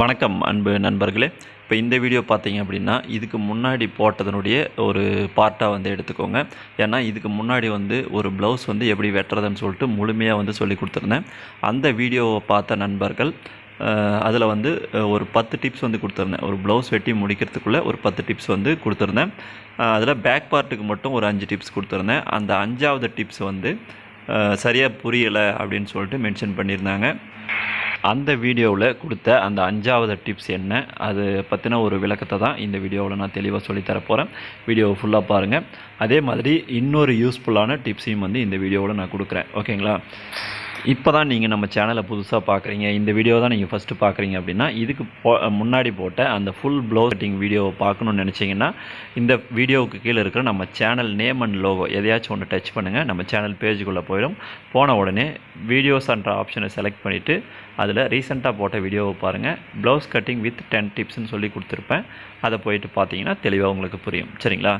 வணக்கம் அன்பு நண்பர்களே. இப்போ இந்த வீடியோ பார்த்தீங்க அப்படின்னா இதுக்கு முன்னாடி போட்டதனுடைய ஒரு பார்ட்டாக வந்து எடுத்துக்கோங்க. ஏன்னா இதுக்கு முன்னாடி வந்து ஒரு ப்ளவுஸ் வந்து எப்படி வெட்டுறதுன்னு சொல்லிட்டு முழுமையாக வந்து சொல்லி கொடுத்துருந்தேன். அந்த வீடியோவை பார்த்த நண்பர்கள் அதில் வந்து ஒரு பத்து டிப்ஸ் வந்து கொடுத்துருந்தேன். ஒரு ப்ளவுஸ் வெட்டி முடிக்கிறதுக்குள்ளே ஒரு பத்து டிப்ஸ் வந்து கொடுத்துருந்தேன். அதில் பேக் பார்ட்டுக்கு மட்டும் ஒரு அஞ்சு டிப்ஸ் கொடுத்துருந்தேன். அந்த அஞ்சாவது டிப்ஸ் வந்து சரியாக புரியலை அப்படின்னு சொல்லிட்டு மென்ஷன் பண்ணியிருந்தாங்க. அந்த வீடியோவில் கொடுத்த அந்த அஞ்சாவது டிப்ஸ் என்ன அது பற்றின ஒரு விளக்கத்தை தான் இந்த வீடியோவில் நான் தெளிவாக சொல்லித்தர போகிறேன் வீடியோவை ஃபுல்லாக பாருங்கள் அதே மாதிரி இன்னொரு யூஸ்ஃபுல்லான டிப்ஸையும் வந்து இந்த வீடியோவில் நான் கொடுக்குறேன். ஓகேங்களா இப்போ தான் நீங்கள் நம்ம சேனலை புதுசாக பார்க்குறீங்க இந்த வீடியோ தான் நீங்கள் ஃபஸ்ட்டு பார்க்குறீங்க அப்படின்னா இதுக்கு போ முன்னாடி போட்ட அந்த ஃபுல் ப்ளவுஸ் கட்டிங் வீடியோவை பார்க்கணுன்னு நினச்சிங்கன்னா இந்த வீடியோவுக்கு கீழே இருக்கிற நம்ம சேனல் நேம் அண்ட் லோகோ எதையாச்சும் ஒன்று டச் பண்ணுங்கள் நம்ம சேனல் பேஜுக்குள்ளே போயிடும். போன உடனே வீடியோஸ்ன்ற ஆப்ஷனை செலக்ட் பண்ணிவிட்டு அதில் ரீசெண்டாக போட்ட வீடியோவை பாருங்கள் ப்ளவுஸ் கட்டிங் வித் டென் டிப்ஸ்னு சொல்லி கொடுத்துருப்பேன். அதை போயிட்டு பார்த்தீங்கன்னா தெளிவாக உங்களுக்கு புரியும். சரிங்களா?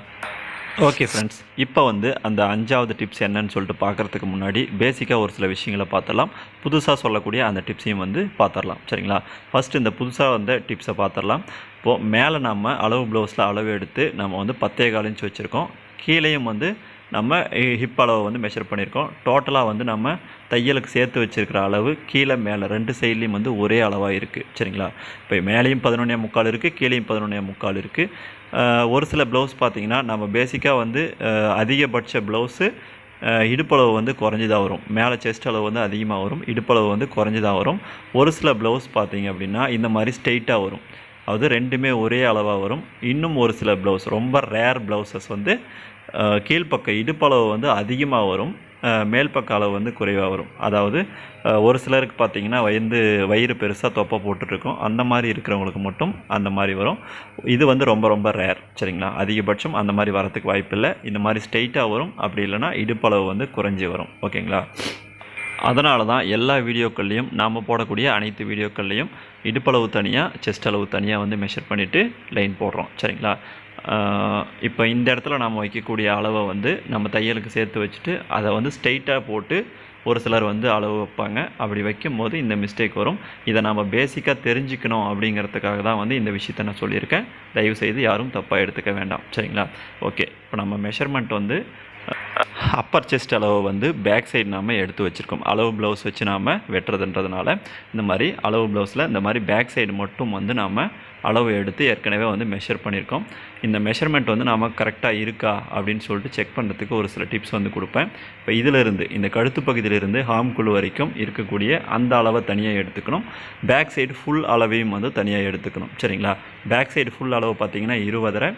ஓகே ஃப்ரெண்ட்ஸ் இப்போ வந்து அந்த அஞ்சாவது டிப்ஸ் என்னன்னு சொல்லிட்டு பார்க்குறதுக்கு முன்னாடி பேசிக்காக ஒரு சில விஷயங்களை பார்த்துடலாம். புதுசாக சொல்லக்கூடிய அந்த டிப்ஸையும் வந்து பார்த்துடலாம். சரிங்களா? ஃபஸ்ட் இந்த புதுசாக வந்த டிப்ஸை பார்த்துடலாம். இப்போது மேலே நம்ம அளவு ப்ளவுஸில் அளவு எடுத்து நம்ம வந்து பத்தே கால் வச்சுருக்கோம். கீழேயும் வந்து நம்ம ஹிப் அளவை வந்து மெஷர் பண்ணியிருக்கோம். டோட்டலாக வந்து நம்ம தையலுக்கு சேர்த்து வச்சுருக்கிற அளவு கீழே மேலே ரெண்டு சைட்லேயும் வந்து ஒரே அளவாக இருக்குது சரிங்களா? இப்போ மேலேயும் பதினொன்னே முக்கால் இருக்குது கீழேயும் பதினொன்னே முக்கால் இருக்குது ஒரு சில ப்ளவுஸ் பார்த்திங்கன்னா நம்ம பேசிக்காக வந்து அதிகபட்ச ப்ளவுஸு இடுப்பளவு வந்து குறைஞ்சிதான் வரும். மேலே செஸ்ட் அளவு வந்து அதிகமாக வரும் இடுப்பளவு வந்து குறைஞ்சிதான் வரும். ஒரு சில ப்ளவுஸ் பார்த்தீங்க அப்படின்னா இந்த மாதிரி ஸ்ட்ரெயிட்டாக வரும். அது ரெண்டுமே ஒரே அளவாக வரும். இன்னும் ஒரு சில ப்ளவுஸ் ரொம்ப ரேர் ப்ளவுசஸ் வந்து கீழ்ப்பக்க இடுப்பளவு வந்து அதிகமாக வரும். மேல் பக்க அளவு வந்து குறைவாக வரும். அதாவது ஒரு சிலருக்கு பார்த்தீங்கன்னா வயந்து வயிறு பெருசாக தொப்பை போட்டுட்ருக்கோம். அந்த மாதிரி இருக்கிறவங்களுக்கு மட்டும் அந்த மாதிரி வரும். இது வந்து ரொம்ப ரொம்ப ரேர் சரிங்களா? அதிகபட்சம் அந்த மாதிரி வரத்துக்கு வாய்ப்பில்லை இந்த மாதிரி ஸ்ட்ரெயிட்டாக வரும். அப்படி இல்லைன்னா இடுப்பளவு வந்து குறைஞ்சி வரும். ஓகேங்களா? அதனால தான் எல்லா வீடியோக்கள்லையும் நாம் போடக்கூடிய அனைத்து வீடியோக்கள்லையும் இடுப்பளவு தனியாக செஸ்ட் அளவு தனியாக வந்து மெஷர் பண்ணிவிட்டு லைன் போடுறோம். சரிங்களா? இப்போ இந்த இடத்துல நாம் வைக்கக்கூடிய அளவை வந்து நம்ம தையலுக்கு சேர்த்து வச்சுட்டு அதை வந்து ஸ்ட்ரெயிட்டாக போட்டு ஒரு சிலர் வந்து அளவு வைப்பாங்க. அப்படி வைக்கும்போது இந்த மிஸ்டேக் வரும். இதை நம்ம பேசிக்காக தெரிஞ்சுக்கணும் அப்படிங்கிறதுக்காக தான் வந்து இந்த விஷயத்தை நான் சொல்லியிருக்கேன். தயவுசெய்து யாரும் தப்பாக எடுத்துக்க வேண்டாம். சரிங்களா? ஓகே இப்போ நம்ம மெஷர்மெண்ட் வந்து அப்பர் செஸ்ட் அளவு வந்து பேக் சைடு நாம் எடுத்து வச்சுருக்கோம். அளவு ப்ளவுஸ் வச்சு நாம் வெட்டுறதுன்றதுனால இந்த மாதிரி அளவு ப்ளவுஸில் இந்த மாதிரி பேக் சைடு மட்டும் வந்து நாம் அளவு எடுத்து ஏற்கனவே வந்து மெஷர் பண்ணியிருக்கோம். இந்த மெஷர்மெண்ட் வந்து நாம் கரெக்டாக இருக்கா அப்படின்னு சொல்லிட்டு செக் பண்ணுறதுக்கு ஒரு சில டிப்ஸ் வந்து கொடுப்பேன். இப்போ இதிலிருந்து இந்த கழுத்து பகுதியிலிருந்து ஹார்ம் குழு வரைக்கும் இருக்கக்கூடிய அந்த அளவை தனியாக எடுத்துக்கணும். பேக் சைடு ஃபுல் அளவையும் வந்து தனியாக எடுத்துக்கணும். சரிங்களா? பேக் சைடு ஃபுல் அளவு பார்த்தீங்கன்னா இருபதரை.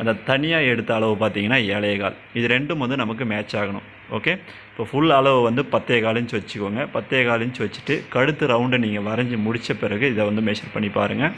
அந்த தனியாக எடுத்த அளவு பார்த்தீங்கன்னா ஏழையகால் இது ரெண்டும் வந்து நமக்கு மேட்ச் ஆகணும். ஓகே இப்போ ஃபுல் அளவு வந்து பத்தே கால் இன்ச் வச்சுக்கோங்க. பத்தே கால் இன்ச் வச்சுட்டு கழுத்து ரவுண்டை நீங்கள் வரைஞ்சி முடித்த பிறகு இதை வந்து மெஷர் பண்ணி பாருங்கள்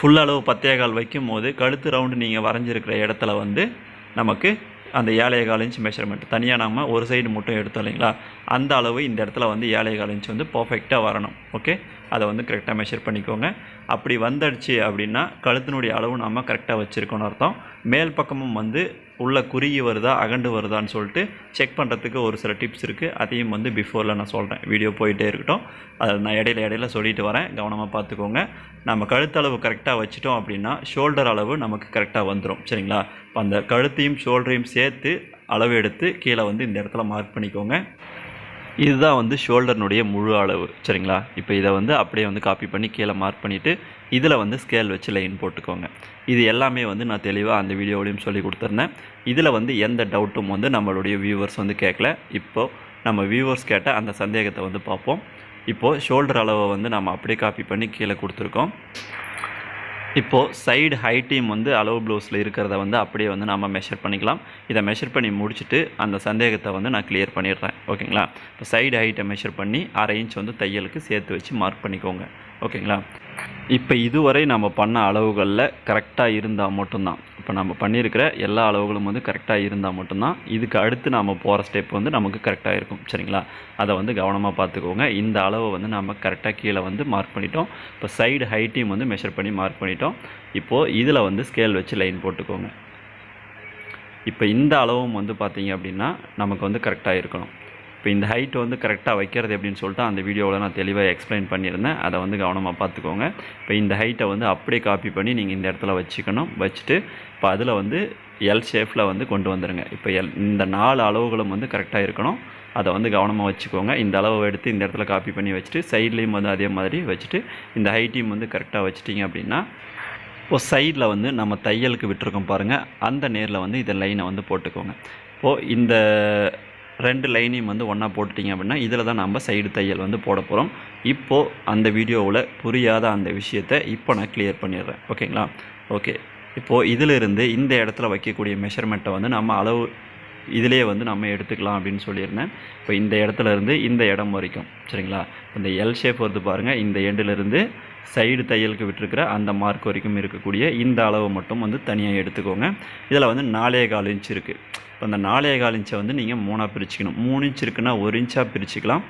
ஃபுல் அளவு பத்தே கால் வைக்கும் போது கழுத்து ரவுண்டு நீங்கள் வரைஞ்சிருக்கிற இடத்துல வந்து நமக்கு அந்த ஏழை கால் இன்ச் மெஷர்மெண்ட் தனியாக நம்ம ஒரு சைடு மட்டும் எடுத்தோம் இல்லைங்களா? அந்த அளவு இந்த இடத்துல வந்து ஏழை கால் இன்ச் வந்து பர்ஃபெக்டாக வரணும். ஓகே அதை வந்து கரெக்டாக மெஷர் பண்ணிக்கோங்க. அப்படி வந்துடுச்சு அப்படின்னா கழுத்தினுடைய அளவு நம்ம கரெக்டாக வச்சுருக்கோன்னு அர்த்தம். மேல் பக்கமும் வந்து உள்ள குறுகி வருதா அகண்டு வருதான்னு சொல்லிட்டு செக் பண்ணுறதுக்கு ஒரு சில டிப்ஸ் இருக்குது அதையும் வந்து பிஃபோரில் நான் சொல்கிறேன் வீடியோ போயிட்டே இருக்கட்டும். அதை நான் இடையில இடையில சொல்லிட்டு வரேன். கவனமாக பார்த்துக்கோங்க. நம்ம கழுத்தளவு கரெக்டாக வச்சிட்டோம் அப்படின்னா ஷோல்டர் அளவு நமக்கு கரெக்டாக வந்துடும் சரிங்களா? இப்போ அந்த கழுத்தையும் ஷோல்டரையும் சேர்த்து அளவு எடுத்து கீழே வந்து இந்த இடத்துல மார்க் பண்ணிக்கோங்க. இதுதான் வந்து ஷோல்டர்னுடைய முழு அளவு சரிங்களா? இப்போ இதை வந்து அப்படியே வந்து காப்பி பண்ணி கீழே மார்க் பண்ணிவிட்டு இதில் வந்து ஸ்கேல் வச்சு லைன் போட்டுக்கோங்க. இது எல்லாமே வந்து நான் தெளிவாக அந்த வீடியோவிலையும் சொல்லி கொடுத்துருந்தேன். இதில் வந்து எந்த டவுட்டும் வந்து நம்மளுடைய வியூவர்ஸ் வந்து கேட்கல. இப்போது நம்ம வியூவர்ஸ் கேட்ட அந்த சந்தேகத்தை வந்து பார்ப்போம். இப்போது ஷோல்டர் அளவை வந்து நம்ம அப்படியே காப்பி பண்ணி கீழே கொடுத்துருக்கோம். இப்போது சைடு ஹைட்டையும் வந்து அளவு ப்ளவுஸில் இருக்கிறத வந்து அப்படியே வந்து நம்ம மெஷர் பண்ணிக்கலாம். இதை மெஷர் பண்ணி முடிச்சுட்டு அந்த சந்தேகத்தை வந்து நான் கிளியர் பண்ணிடுறேன். ஓகேங்களா இப்போ சைடு ஹைட்டை மெஷர் பண்ணி அரை இன்ச் வந்து தையலுக்கு சேர்த்து வச்சு மார்க் பண்ணிக்கோங்க. ஓகேங்களா இப்போ இதுவரை நம்ம பண்ண அளவுகளில் கரெக்டாக இருந்தால் மட்டும்தான். இப்போ நம்ம பண்ணியிருக்கிற எல்லா அளவுகளும் வந்து கரெக்டாக இருந்தால் மட்டும்தான் இதுக்கு அடுத்து நாம் போகிற ஸ்டெப் வந்து நமக்கு கரெக்டாக இருக்கும். சரிங்களா? அதை வந்து கவனமாக பார்த்துக்கோங்க. இந்த அளவை வந்து நம்ம கரெக்டாக கீழே வந்து மார்க் பண்ணிட்டோம். இப்போ சைடு ஹைட்டையும் வந்து மெஷர் பண்ணி மார்க் பண்ணிட்டோம். இப்போது இதில் வந்து ஸ்கேல் வச்சு லைன் போட்டுக்கோங்க. இப்போ இந்த அளவும் வந்து பார்த்திங்க அப்படின்னா நமக்கு வந்து கரெக்டாக இருக்கணும். இப்போ இந்த ஹைட் வந்து கரெக்டாக வைக்கிறது எப்படின்னு சொல்லிட்டு அந்த வீடியோவில் நான் தெளிவாக எக்ஸ்பிளைன் பண்ணியிருந்தேன். அதை வந்து கவனமாக பார்த்துக்கோங்க. இப்போ இந்த ஹைட்டை வந்து அப்படியே காப்பி பண்ணி நீங்கள் இந்த இடத்துல வச்சுக்கணும். வச்சுட்டு இப்போ அதில் வந்து எல் ஷேஃபில் வந்து கொண்டு வந்துடுங்க இப்போ எல் இந்த நாலு அளவுகளும் வந்து கரெக்டாக இருக்கணும். அதை வந்து கவனமாக வச்சுக்கோங்க. இந்த அளவை எடுத்து இந்த இடத்துல காப்பி பண்ணி வச்சுட்டு சைட்லேயும் வந்து அதே மாதிரி வச்சுட்டு இந்த ஹைட்டையும் வந்து கரெக்டாக வச்சுட்டிங்க அப்படின்னா இப்போ சைடில் வந்து நம்ம தையலுக்கு விட்டுருக்கோம் பாருங்கள் அந்த நேரில் வந்து இதை லைனை வந்து போட்டுக்கோங்க. இப்போது இந்த ரெண்டு லைனையும் வந்து ஒன்றா போட்டுட்டிங்க அப்படின்னா இதில் தான் நம்ம சைடு தையல் வந்து போட போகிறோம் இப்போது அந்த வீடியோவில் புரியாத அந்த விஷயத்தை இப்போ நான் கிளியர் பண்ணிடுறேன். ஓகேங்களா? ஓகே. இப்போது இதிலிருந்து இந்த இடத்துல வைக்கக்கூடிய மெஷர்மெண்ட்டை வந்து நம்ம அளவு இதிலே வந்து நம்ம எடுத்துக்கலாம் அப்படின்னு சொல்லியிருந்தேன். இப்போ இந்த இடத்துல இருந்து இந்த இடம் வரைக்கும் சரிங்களா? இந்த எல் ஷேப் வருது பாருங்கள் இந்த எண்டிலிருந்து சைடு தையலுக்கு விட்டுருக்கிற அந்த மார்க் வரைக்கும் இருக்கக்கூடிய இந்த அளவு மட்டும் வந்து தனியாக எடுத்துக்கோங்க. இதில் வந்து நாலே கால் இன்ச் இருக்குது இப்போ அந்த நாலே கால் இன்ச்சை வந்து நீங்கள் மூணாக பிரிச்சுக்கணும். மூணு இன்ச் இருக்குன்னா ஒரு இன்ச்சாக பிரிச்சுக்கலாம்.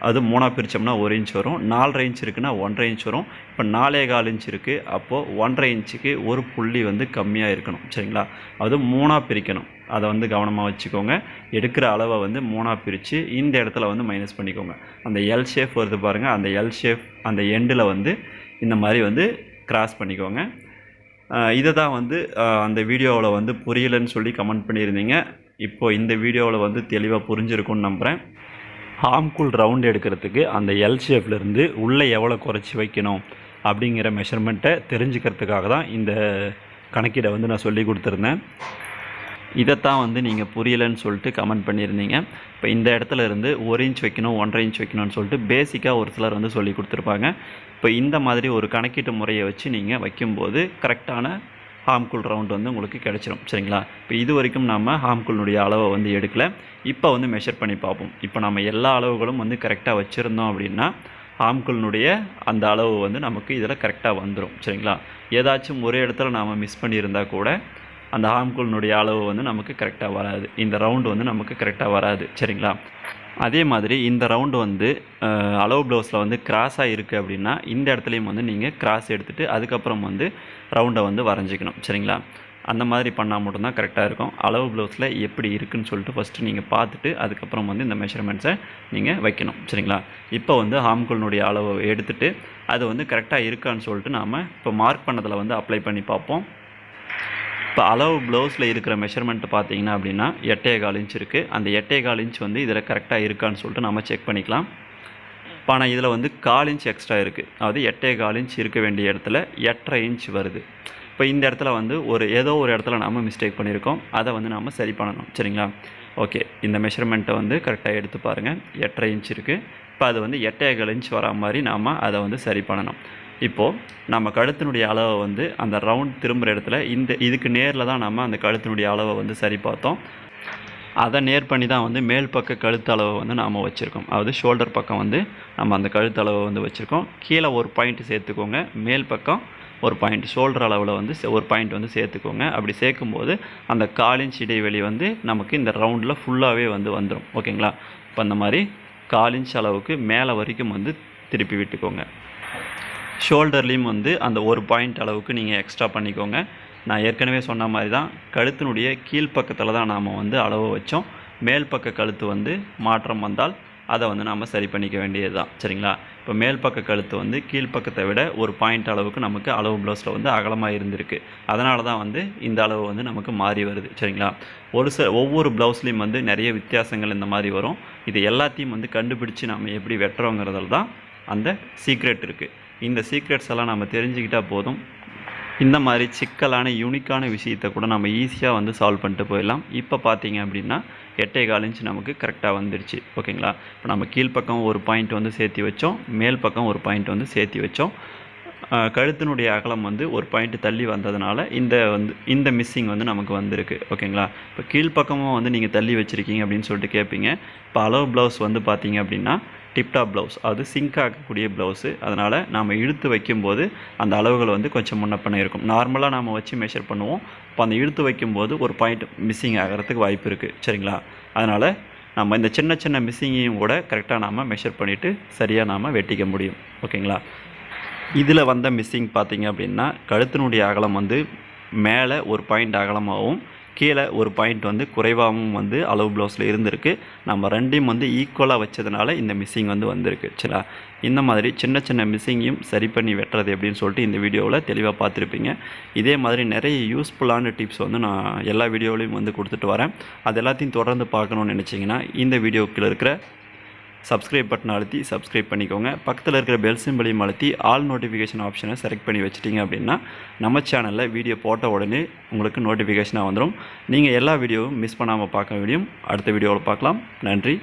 அது மூணாக பிரித்தோம்னா ஒரு இன்ச் வரும். நாலரை இன்ச் இருக்குன்னா ஒன்றரை இன்ச் வரும். இப்போ நாலே கால் இன்ச் இருக்குது அப்போது ஒன்றரை இன்ச்சுக்கு ஒரு புள்ளி வந்து கம்மியாக இருக்கணும். சரிங்களா? அது மூணாக பிரிக்கணும். அதை வந்து கவனமாக வச்சுக்கோங்க. எடுக்கிற அளவை வந்து மூணாக பிரித்து இந்த இடத்துல வந்து மைனஸ் பண்ணிக்கோங்க. அந்த எல் ஷேப் வருது பாருங்கள் அந்த எல் ஷேப் அந்த எண்டில் வந்து இந்த மாதிரி வந்து கிராஸ் பண்ணிக்கோங்க. இதை தான் வந்து அந்த வீடியோவில் வந்து புரியலைன்னு சொல்லி கமெண்ட் பண்ணியிருந்தீங்க. இப்போது இந்த வீடியோவில் வந்து தெளிவாக புரிஞ்சிருக்கும்னு நம்புகிறேன் ஹார்ம்குல் ரவுண்ட் எடுக்கிறதுக்கு அந்த எல் ஷேப்லேருந்து உள்ளே எவ்வளோ குறைச்சி வைக்கணும் அப்படிங்கிற மெஷர்மெண்ட்டை தெரிஞ்சுக்கிறதுக்காக தான் இந்த கணக்கீடை வந்து நான் சொல்லி கொடுத்துருந்தேன். இதைத்தான் வந்து நீங்கள் புரியலன்னு சொல்லிட்டு கமெண்ட் பண்ணியிருந்தீங்க. இப்போ இந்த இடத்துல இருந்து ஒரு இன்ச் வைக்கணும் ஒன்றரை இன்ச் வைக்கணும்னு சொல்லிட்டு பேசிக்காக ஒரு சிலர் வந்து சொல்லி கொடுத்துருப்பாங்க. இப்போ இந்த மாதிரி ஒரு கணக்கீட்டு முறையை வச்சு நீங்கள் வைக்கும்போது கரெக்டான ஹார்ம்குல் ரவுண்ட் வந்து உங்களுக்கு கிடச்சிரும். சரிங்களா? இப்போ இது வரைக்கும் நம்ம ஹார்ம்குல்னுடைய அளவை வந்து எடுக்கலை. இப்போ வந்து மெஷர் பண்ணி பார்ப்போம். இப்போ நம்ம எல்லா அளவுகளும் வந்து கரெக்டாக வச்சுருந்தோம் அப்படின்னா ஹார்ம்குல்னுடைய அந்த அளவு வந்து நமக்கு இதில் கரெக்டாக வந்துடும் சரிங்களா? ஏதாச்சும் ஒரு இடத்துல நாம் மிஸ் பண்ணியிருந்தா கூட அந்த ஹார்ம்குல்னுடைய அளவு வந்து நமக்கு கரெக்டாக வராது. இந்த ரவுண்டு வந்து நமக்கு கரெக்டாக வராது. சரிங்களா? அதே மாதிரி இந்த ரவுண்டு வந்து அளவு ப்ளவுஸில் வந்து கிராஸாக இருக்குது அப்படின்னா இந்த இடத்துலையும் வந்து நீங்கள் கிராஸ் எடுத்துகிட்டு அதுக்கப்புறம் வந்து ரவுண்டை வந்து வரைஞ்சிக்கணும். சரிங்களா? அந்த மாதிரி பண்ணால் மட்டும்தான் கரெக்டாக இருக்கும். அளவு ப்ளவுஸில் எப்படி இருக்குதுன்னு சொல்லிட்டு ஃபஸ்ட்டு நீங்கள் பார்த்துட்டு அதுக்கப்புறம் வந்து இந்த மெஷர்மெண்ட்ஸை நீங்கள் வைக்கணும். சரிங்களா? இப்போ வந்து ஹாம்குல்னுடைய அளவை எடுத்துகிட்டு அது வந்து கரெக்டாக இருக்கான்னு சொல்லிட்டு நாம் இப்போ மார்க் பண்ணதில் வந்து அப்ளை பண்ணி பார்ப்போம். இப்போ அளவு ப்ளவுஸில் இருக்கிற மெஷர்மெண்ட் பார்த்தீங்கன்னா அப்படின்னா எட்டே கால் இன்ச் இருக்குது அந்த எட்டே கால் இன்ச் வந்து இதில் கரெக்டாக இருக்கான்னு சொல்லிட்டு நம்ம செக் பண்ணிக்கலாம். இப்போ ஆனால் இதில் வந்து கால் இன்ச் எக்ஸ்ட்ரா இருக்குது அதாவது எட்டே கால் இன்ச் இருக்க வேண்டிய இடத்துல எட்டரை இன்ச் வருது. இப்போ இந்த இடத்துல வந்து ஒரு ஏதோ ஒரு இடத்துல நாம் மிஸ்டேக் பண்ணியிருக்கோம் அதை வந்து நாம் சரி பண்ணணும். சரிங்களா? ஓகே இந்த மெஷர்மெண்ட்டை வந்து கரெக்டாக எடுத்து பாருங்கள் எட்டரை இன்ச் இருக்குது இப்போ அது வந்து எட்டே கால் இன்ச் வரா மாதிரி நாம் அதை வந்து சரி பண்ணணும். இப்போது நம்ம கழுத்தினுடைய அளவை வந்து அந்த ரவுண்ட் திரும்புகிற இடத்துல இந்த இதுக்கு நேரில் தான் நம்ம அந்த கழுத்தினுடைய அளவை வந்து சரி பார்த்தோம். அதை நேர் பண்ணி தான் வந்து மேல் பக்க கழுத்து அளவை வந்து நாம் வச்சுருக்கோம். அதாவது ஷோல்டர் பக்கம் வந்து நம்ம அந்த கழுத்து அளவை வந்து வச்சுருக்கோம். கீழே ஒரு பாயிண்ட் சேர்த்துக்கோங்க. மேல் பக்கம் ஒரு பாயிண்ட் ஷோல்டர் அளவில் வந்து சே- ஒரு பாயிண்ட் வந்து சேர்த்துக்கோங்க. அப்படி சேர்க்கும்போது அந்த காலின்ச் இடைவெளி வந்து நமக்கு இந்த ரவுண்டில் ஃபுல்லாகவே வந்து வந்துடும் ஓகேங்களா? இப்போ அந்த மாதிரி காலின்ச் அளவுக்கு மேலே வரைக்கும் வந்து திருப்பி விட்டுக்கோங்க. ஷோல்டர்லேயும் வந்து அந்த ஒரு பாயிண்ட் அளவுக்கு நீங்கள் எக்ஸ்ட்ரா பண்ணிக்கோங்க. நான் ஏற்கனவே சொன்ன மாதிரி தான் கழுத்தினுடைய கீழ்ப்பக்கத்தில் தான் நாம் வந்து அளவு வச்சோம். மேல் பக்க கழுத்து வந்து மாற்றம் வந்தால் அதை வந்து நாம் சரி பண்ணிக்க வேண்டியது தான் சரிங்களா? இப்போ மேல் பக்க கழுத்து வந்து கீழ்ப்பக்கத்தை விட ஒரு பாயிண்ட் அளவுக்கு நமக்கு அளவு ப்ளவுஸில் வந்து அகலமாக இருந்திருக்கு. அதனால தான் வந்து இந்த அளவு வந்து நமக்கு மாறி வருது. சரிங்களா? ஒரு சில ஒவ்வொரு ப்ளவுஸ்லேயும் வந்து நிறைய வித்தியாசங்கள் இந்த மாதிரி வரும். இது எல்லாத்தையும் வந்து கண்டுபிடிச்சு நாம் எப்படி வெட்டுறோங்கிறதுல தான் அந்த சீக்ரெட் இருக்குது இந்த சீக்ரெட்ஸ் எல்லாம் நம்ம தெரிஞ்சுக்கிட்டால் போதும். இந்த மாதிரி சிக்கலான யூனிக்கான விஷயத்தை கூட நம்ம ஈஸியாக வந்து சால்வ் பண்ணிட்டு போயிடலாம். இப்போ பார்த்தீங்க அப்படின்னா எட்டே கால் இன்ச் நமக்கு கரெக்டாக வந்துடுச்சு ஓகேங்களா? இப்போ நம்ம கீழ்ப்பக்கம் ஒரு பாயிண்ட் வந்து சேர்த்தி வச்சோம். மேல் பக்கம் ஒரு பாயிண்ட் வந்து சேர்த்தி வச்சோம். கழுத்தினுடைய அகலம் வந்து ஒரு பாயிண்ட் தள்ளி வந்ததுனால இந்த வந்து இந்த மிஸ்ஸிங் வந்து நமக்கு வந்திருக்கு. ஓகேங்களா? இப்போ கீழ்ப்பக்கமும் வந்து நீங்கள் தள்ளி வச்சுருக்கீங்க அப்படின்னு சொல்லிட்டு கேட்பீங்க இப்போ அளவு ப்ளவுஸ் வந்து பார்த்தீங்க அப்படின்னா டிப்டாப் ப்ளவுஸ் அது சிங்க் ஆகக்கூடிய ப்ளவுஸு அதனால் நாம் இழுத்து வைக்கும்போது அந்த அளவுகள் வந்து கொஞ்சம் முன்னப்பண்ண இருக்கும். நார்மலாக நாம் வச்சு மெஷர் பண்ணுவோம். இப்போ அந்த இழுத்து வைக்கும்போது ஒரு பாயிண்ட் மிஸ்ஸிங் ஆகிறதுக்கு வாய்ப்பு இருக்குது சரிங்களா? அதனால் நம்ம இந்த சின்ன சின்ன மிஸ்ஸிங்கையும் கூட கரெக்டாக நாம் மெஷர் பண்ணிவிட்டு சரியாக நாம் வெட்டிக்க முடியும். ஓகேங்களா? இதில் வந்த மிஸ்ஸிங் பார்த்தீங்க அப்படின்னா கழுத்தினுடைய அகலம் வந்து மேலே ஒரு பாயிண்ட் அகலமாகவும் கீழே ஒரு பாயிண்ட் வந்து குறைவாகவும் வந்து அளவு ப்ளவுஸில் இருந்திருக்கு. நம்ம ரெண்டையும் வந்து ஈக்குவலாக வச்சதுனால இந்த மிஸ்ஸிங் வந்து வந்திருக்கு சரிங்களா? இந்த மாதிரி சின்ன சின்ன மிஸ்ஸிங்கையும் சரி பண்ணி வெட்டுறது எப்படின்னு சொல்லிட்டு இந்த வீடியோவில் தெளிவாக பார்த்துருப்பீங்க. இதே மாதிரி நிறைய யூஸ்ஃபுல்லான டிப்ஸ் வந்து நான் எல்லா வீடியோவிலையும் வந்து கொடுத்துட்டு வரேன். அது எல்லாத்தையும் தொடர்ந்து பார்க்கணுன்னு நினச்சிங்கன்னா இந்த வீடியோக்கில் இருக்கிற சப்ஸ்கிரைப் பட்டன் அழுத்தி சப்ஸ்கிரைப் பண்ணிக்கோங்க. பக்கத்தில் இருக்கிற பெல் சிம்பிளையும் அழுத்தி ஆல் நோட்டிஃபிகேஷன் ஆப்ஷனை செலக்ட் பண்ணி வச்சிட்டிங்க அப்படின்னா நம்ம சேனலில் வீடியோ போட்ட உடனே உங்களுக்கு நோட்டிஃபிகேஷனாக வந்துடும் நீங்கள் எல்லா வீடியோவும் மிஸ் பண்ணாமல் பார்க்க முடியும் அடுத்த வீடியோவில் பார்க்கலாம். நன்றி.